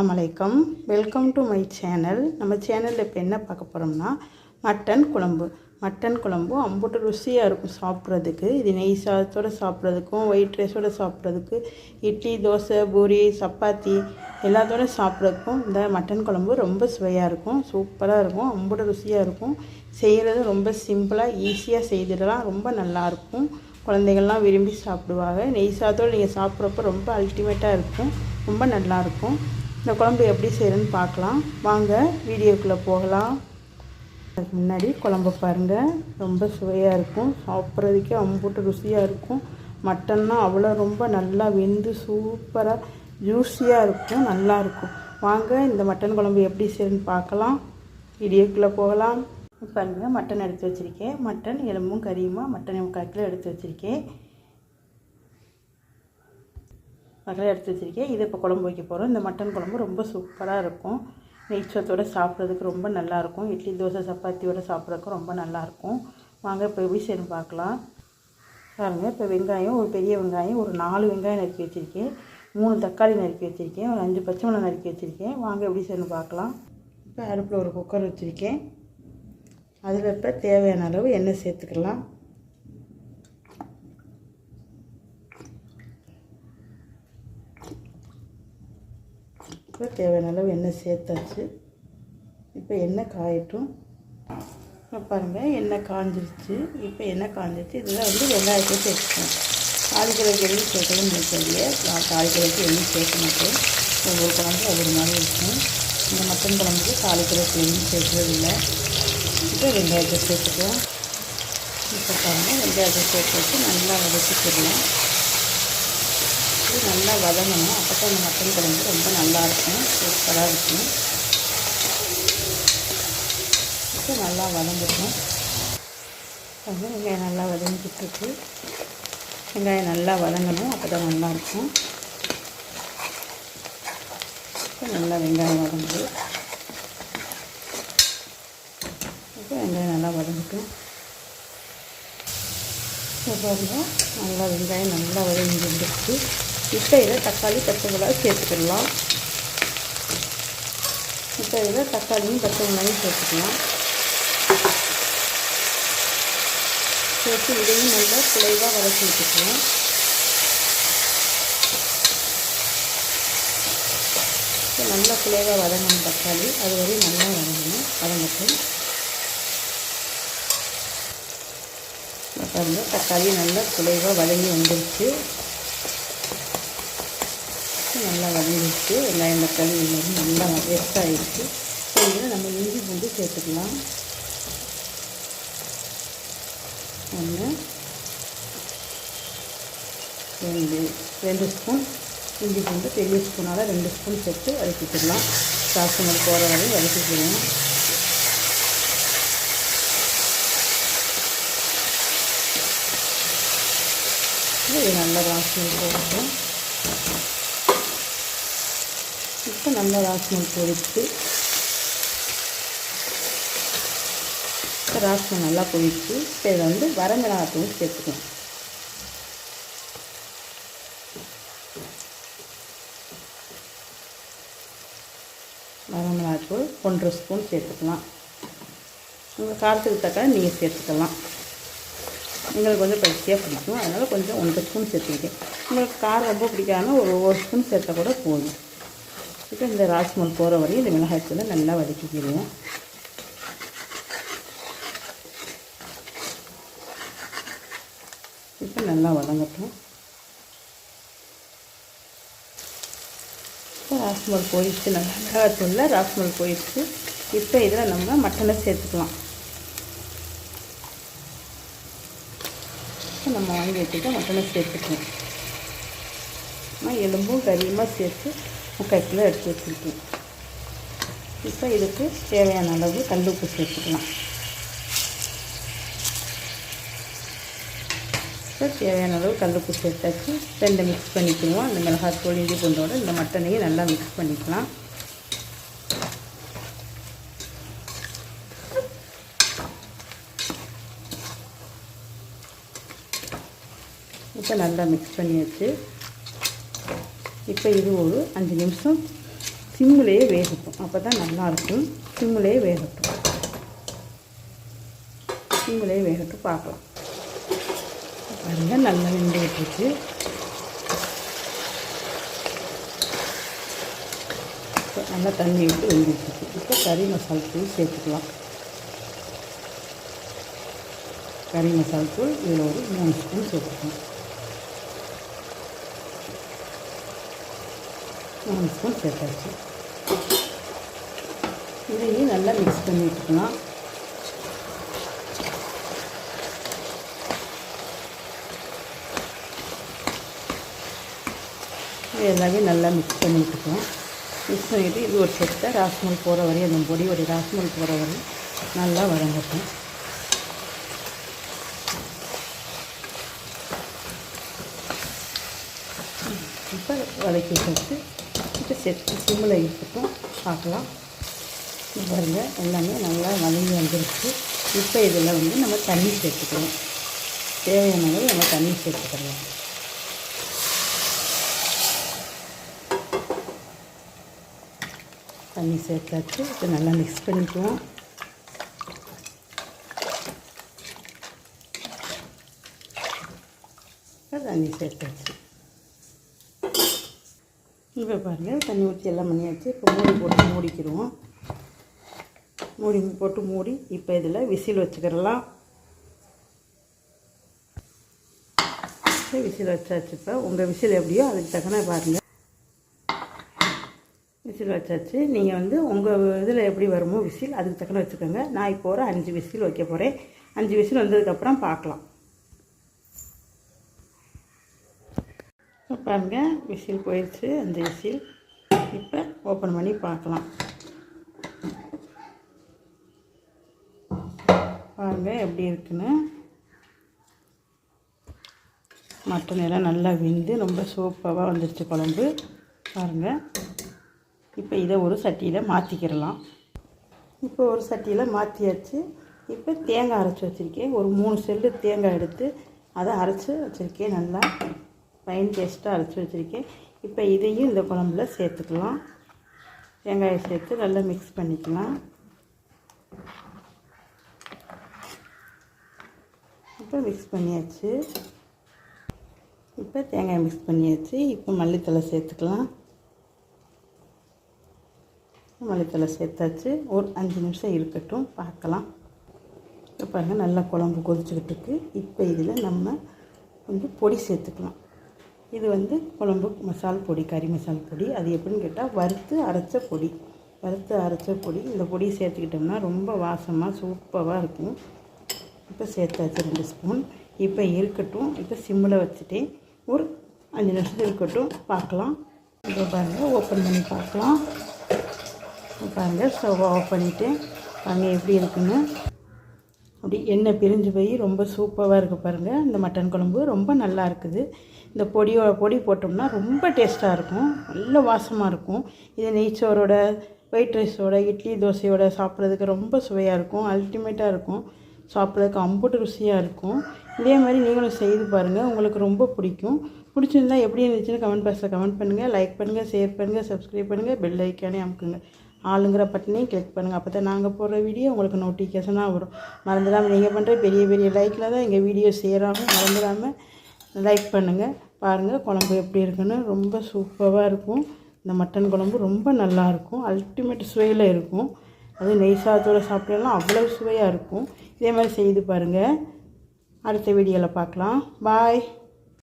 அஸ்ஸலாமு welcome to my channel நம்ம சேனலில் இப்போ என்ன பார்க்க போகிறோம்னா மட்டன் குழம்பு. மட்டன் குழம்பு அம்புட்டு ருசியாக இருக்கும் சாப்பிட்றதுக்கு. இது நெய் சாதத்தோடு சாப்பிட்றதுக்கும் ஒயிட் ரைஸோடு சாப்பிட்றதுக்கு இட்லி தோசை பூரி சப்பாத்தி எல்லாத்தோட சாப்பிட்றதுக்கும் இந்த மட்டன் குழம்பு ரொம்ப சுவையாக இருக்கும். சூப்பராக இருக்கும். அம்புட்டு ருசியாக இருக்கும். செய்கிறது ரொம்ப சிம்பிளாக ஈஸியாக செய்திடலாம். ரொம்ப நல்லாயிருக்கும் குழந்தைகள்லாம் விரும்பி சாப்பிடுவாங்க. நெய் சாதத்தோடு நீங்கள் சாப்பிட்றப்ப ரொம்ப அல்டிமேட்டாக இருக்கும். ரொம்ப நல்லாயிருக்கும் இந்த குழம்பு எப்படி செய்கிறேன்னு பார்க்கலாம். வாங்க வீடியோக்குள்ளே போகலாம். அதுக்கு முன்னாடி குழம்பு பாருங்கள் ரொம்ப சுவையாக இருக்கும். சாப்பிட்றதுக்கே அம்புட்டு ருசியாக இருக்கும். மட்டன்னா அவ்வளோ ரொம்ப நல்லா வெந்து சூப்பராக ஜூஸியாக இருக்கும். நல்லாயிருக்கும் வாங்க இந்த மட்டன் குழம்பு எப்படி செய்யணும்னு பார்க்கலாம். வீடியோக்குள்ளே போகலாம். பாருங்கள் மட்டன் எடுத்து வச்சுருக்கேன். மட்டன் எலும்பும் கறியுமா? மட்டன் முக்கால் கிலோ எடுத்து வச்சுருக்கேன். வகையில் எடுத்து வச்சுருக்கேன் இது இப்போ குழம்பு வைக்க போகிறோம் இந்த மட்டன் குழம்பு ரொம்ப சூப்பராக இருக்கும். நெய்ச்சத்தோடு சாப்பிட்றதுக்கு ரொம்ப நல்லாயிருக்கும் இட்லி தோசை சப்பாத்தியோடு சாப்பிட்றதுக்கு ரொம்ப நல்லாயிருக்கும் வாங்க இப்போ எப்படி செய்யணும் பார்க்கலாம். பாருங்கள் இப்போ வெங்காயம் ஒரு பெரிய வெங்காயம் ஒரு நாலு வெங்காயம் நறுக்கி வச்சுருக்கேன். மூணு தக்காளி நறுக்கி வச்சுருக்கேன். ஒரு அஞ்சு பச்சை மிளகா நறுக்கி வச்சுருக்கேன். வாங்க எப்படி செய்யணும் பார்க்கலாம். இப்போ அடுப்பில் ஒரு குக்கர் வச்சுருக்கேன். அதில் இப்போ தேவையான அளவு எண்ணெய் சேர்த்துக்கலாம். இப்போ தேவையான அளவு எண்ணெய் சேர்த்தாச்சு. இப்போ எண்ணெய் காயட்டும். இப்போ பாருங்கள் எண்ணெய் காஞ்சிருச்சு. இப்போ எண்ணெய் காஞ்சிருச்சு. இதில் வந்து வெங்காயத்தை சேர்த்துக்கணும் தாளிக்கிறதுக்கு எதுவும் சேர்க்கணும் நினைக்கிறதுலையே நான் தாளிக்கிறதுக்கு எதுவும் சேர்க்க மாட்டேன். ஒவ்வொரு குழம்பு ஒவ்வொரு மாதிரி இருக்கும். இந்த மட்டன் குழம்புக்கு தாளிக்கிறதுக்கு எதுவும் சேர்க்கறது இல்லை. இப்போ வெங்காயத்தை சேர்த்துக்கலாம். இப்போ பாருங்கள் வெங்காயத்தை சேர்த்து வச்சு நல்லா வதக்கிக்கிடலாம் இது நல்லா வதங்கணும். அப்போ தான் அந்த மட்டன் குழம்பு ரொம்ப நல்லாயிருக்கும். சூப்பராக இருக்கும். இப்போ நல்லா வதங்கட்டும். கொஞ்சம் வெங்காயம் நல்லா வதங்கிட்டுருக்கு. வெங்காயம் நல்லா வதங்கணும். அப்போ தான் நல்லாயிருக்கும். இப்போ நல்லா வெங்காயம் வதங்குது. இப்போ வெங்காயம் நல்லா வதங்கட்டும். இப்போ பாருங்க நல்லா வெங்காயம் நல்லா வதங்கி வந்துருச்சு இப்போ இதில் தக்காளி பச்சை மிளகாய் சேர்த்துக்கலாம். இப்போ இதில் தக்காளியும் பச்சை மிளகாயும் சேர்த்துக்கலாம். சேர்த்து இதையும் நல்லா குலைவாக வதக்கி விட்டுக்கலாம். இப்போ நல்லா குலைவாக வதங்கணும் தக்காளி அது வரையும் நல்லா வதங்கணும். வதங்கட்டும் பாருங்கள் தக்காளி நல்லா குலைவாக வதங்கி வந்துருச்சு. நல்லா வதங்கிடுச்சு. வெங்காயம் தக்காளி எல்லாமே நல்லா வேஸ்ட் ஆகிடுச்சு ஸோ இதில் நம்ம இஞ்சி பூண்டு சேர்த்துக்கலாம். ஒன்று ரெண்டு ரெண்டு ஸ்பூன் இஞ்சி பூண்டு பெரிய ஸ்பூனால் ரெண்டு ஸ்பூன் சேர்த்து வதக்கிக்கலாம். சாசமல் போகிற வரையும் வதக்கிக்கலாம். இது நல்லா வாசனை போகட்டும் இப்போ நல்லா ராஸ்மல் பொரித்து ராஸ்மல் நல்லா பொரித்து இப்போ இதை வந்து வரமிளகாத்தூள் சேர்த்துக்கணும். வரமிளகாத்தூள் ஒன்றரை ஸ்பூன் சேர்த்துக்கலாம். உங்கள் காரத்துக்கு தக்க நீங்கள் சேர்த்துக்கலாம். எங்களுக்கு கொஞ்சம் பயிற்சியாக பிடிக்கும். அதனால் கொஞ்சம் ஒன்றரை ஸ்பூன் சேர்த்துக்கிட்டேன். உங்களுக்கு காரம் ரொம்ப பிடிக்காமல் ஒரு ஒரு ஸ்பூன் சேர்த்தா கூட போதும். இப்போ இந்த ராஸ்மல் போகிற வரையும் இந்த மிளகாய்த்தூளை நல்லா வதக்கிக்கிடுவோம் இப்போ நல்லா வதங்கட்டும். இப்போ ராஸ்மல் போயிடுச்சு. நல்லா மிளகாய்த்தூளில் ராஸ்மல் போயிடுச்சு. இப்போ இதில் நம்ம மட்டனை சேர்த்துக்கலாம். இப்போ நம்ம வாங்கி வச்சுட்டு மட்டனை சேர்த்துக்கலாம். எலும்பும் கறியுமாக சேர்த்து முக்கால் எடுத்து வச்சுருக்கேன். இப்போ இதுக்கு தேவையான அளவு கல் உப்பு சேர்த்துக்கலாம். இப்போ தேவையான அளவு கல் உப்பு சேர்த்தாச்சு. ரெண்டு மிக்ஸ் பண்ணிக்குவோம் அந்த மிளகாய் தூள் இஞ்சி பூண்டோட இந்த மட்டனையும் நல்லா மிக்ஸ் பண்ணிக்கலாம். இப்போ நல்லா மிக்ஸ் பண்ணியாச்சு. இப்போ இது ஒரு அஞ்சு நிமிஷம் சிம்முலேயே வேகட்டும். அப்போ தான் நல்லாயிருக்கும் சிம்முலேயே வேகட்டும். சிம்முலேயே வேகட்டும். பார்க்கலாம். பாருங்கள் நல்லா நின்றுட்டுருக்கு இப்போ நல்லா தண்ணி விட்டு வெந்துட்டுருக்கு இப்போ கறி மசாலா தூள் சேர்த்துக்கலாம். கறி மசாலா தூள் இதில் ஒரு மூணு ஸ்பூன் சேர்த்துக்கலாம். மூணு ஸ்பூன் சேர்த்தாச்சு. இதையும் நல்லா மிக்ஸ் பண்ணி விட்டுக்கலாம். இது எல்லாமே நல்லா மிக்ஸ் பண்ணி விட்டுக்கலாம். மிக்ஸ் பண்ணிவிட்டு இது ஒரு செட்டை ராஸ்மல் போகிற வரையும் அந்த பொடி ஒரு ராஸ்மல் போகிற வரையும் நல்லா வதங்கட்டும். இப்போ வதக்கி வச்சு இப்போ செட்டு சிம்மில் இருக்கட்டும் பார்க்கலாம். இது பாருங்க எல்லாமே நல்லா வதங்கி வந்துருச்சு. இப்போ இதில் வந்து நம்ம தண்ணி சேர்த்துக்கலாம். தேவையான அளவு நம்ம தண்ணி சேர்த்துக்கலாம். தண்ணி சேர்த்தாச்சு. இப்போ நல்லா மிக்ஸ் பண்ணிக்குவோம் தண்ணி சேர்த்தாச்சு. இப்போ பாருங்கள் தண்ணி ஊற்றி எல்லாம் பண்ணியாச்சு. இப்போ மூடி போட்டு மூடிக்கிடுவோம் மூடி போட்டு மூடி இப்போ இதில் விசில் வச்சுக்கிறலாம். விசில் வச்சாச்சு இப்போ. உங்கள் விசில் எப்படியோ அதுக்கு தக்கன பாருங்கள் விசில் வச்சாச்சு. நீங்கள் வந்து உங்கள் இதில் எப்படி வருமோ விசில் அதுக்கு தக்கன வச்சுக்கோங்க. நான் இப்போ ஒரு அஞ்சு விசில் வைக்க போகிறேன் அஞ்சு விசில் வந்ததுக்கப்புறம் பார்க்கலாம். பாருங்கள் விசில் போயிடுச்சு அந்த விசில். இப்போ ஓப்பன் பண்ணி பார்க்கலாம். பாருங்கள் எப்படி இருக்குன்னு. மட்டன் எல்லாம் நல்லா விந்து ரொம்ப சூப்பராக வந்துடுச்சு குழம்பு. பாருங்கள் இப்போ இதை ஒரு சட்டியில் மாற்றிக்கிடலாம் இப்போ ஒரு சட்டியில் மாற்றியாச்சு இப்போ தேங்காய் அரைச்சி வச்சுருக்கேன். ஒரு மூணு செல்லு தேங்காய் எடுத்து அதை அரைச்சி வச்சுருக்கேன் நல்லா. ஃபைன் டேஸ்ட்டாக அரைச்சி வச்சுருக்கேன். இப்போ இதையும் இந்த குழம்புல சேர்த்துக்கலாம். தேங்காயை சேர்த்து நல்லா மிக்ஸ் பண்ணிக்கலாம். இப்போ மிக்ஸ் பண்ணியாச்சு. இப்போ தேங்காய் மிக்ஸ் பண்ணியாச்சு. இப்போ மல்லித்தலை சேர்த்துக்கலாம். மல்லித்தலை சேர்த்தாச்சு. ஒரு அஞ்சு நிமிஷம் இருக்கட்டும். பார்க்கலாம். இப்போ பாருங்கள் நல்லா குழம்பு கொதிச்சுக்கிட்டு இருக்கு. இப்போ இதில் நம்ம வந்து பொடி சேர்த்துக்கலாம். இது வந்து குழம்பு மசால் பொடி கறி மசால் பொடி. அது எப்படின்னு கேட்டால் வறுத்து அரைச்ச பொடி. வறுத்து அரைச்ச பொடி. இந்த பொடி சேர்த்துக்கிட்டோம்னா ரொம்ப வாசமாக சூப்பராக இருக்கும். இப்போ சேர்த்தாச்சு ரெண்டு ஸ்பூன். இப்போ இருக்கட்டும். இப்போ சிம்மில் வச்சுட்டேன். ஒரு அஞ்சு நிமிஷம் இருக்கட்டும். பார்க்கலாம். இப்போ பாருங்கள் ஓப்பன் பண்ணி பார்க்கலாம். பாருங்கள் ஸ்டவ் ஆஃப் பண்ணிவிட்டு பாருங்கள் எப்படி இருக்குன்னு. அப்படி எண்ணெய் பிரிஞ்சு போய் ரொம்ப சூப்பராக இருக்குது பாருங்கள் இந்த மட்டன் குழம்பு ரொம்ப நல்லா இருக்குது. இந்த பொடியோட பொடி போட்டோம்னா ரொம்ப டேஸ்ட்டாக இருக்கும். நல்ல வாசமாக இருக்கும். இது நெய்ச்சோரோட ஒயிட் ரைஸோட இட்லி தோசையோட சாப்பிட்றதுக்கு ரொம்ப சுவையாக இருக்கும். அல்டிமேட்டாக இருக்கும். சாப்பிட்றதுக்கு அம்புட்டு ருசியாக இருக்கும். இதே மாதிரி நீங்களும் செய்து பாருங்கள் உங்களுக்கு ரொம்ப பிடிக்கும். பிடிச்சிருந்தா எப்படி இருந்துச்சுன்னு கமெண்ட் பாக்ஸில் கமெண்ட் பண்ணுங்கள் லைக் பண்ணுங்கள் ஷேர் பண்ணுங்கள் சப்ஸ்கிரைப் பண்ணுங்கள் பெல் ஐக்கானே அமுக்குங்க. ஆளுங்கிற பட்டனையும் கிளிக் பண்ணுங்கள் அப்போ தான் நாங்கள் போடுற வீடியோ உங்களுக்கு நோட்டிஃபிகேஷனாக வரும். மறந்துடாமல் நீங்கள் பண்ணுற பெரிய பெரிய லைக்கில் தான் எங்கள் வீடியோ சேராமல் மறந்துடாமல் லைக் பண்ணுங்கள் பாருங்கள் குழம்பு எப்படி இருக்குன்னு ரொம்ப சூப்பராக இருக்கும். இந்த மட்டன் குழம்பு ரொம்ப நல்லாயிருக்கும் அல்டிமேட் சுவையில் இருக்கும். அது நெய் சாதத்தோடு சாப்பிட்டலாம் அவ்வளோ சுவையாக இருக்கும். இதே மாதிரி செய்து பாருங்கள் அடுத்த வீடியோவில் பார்க்கலாம். பாய்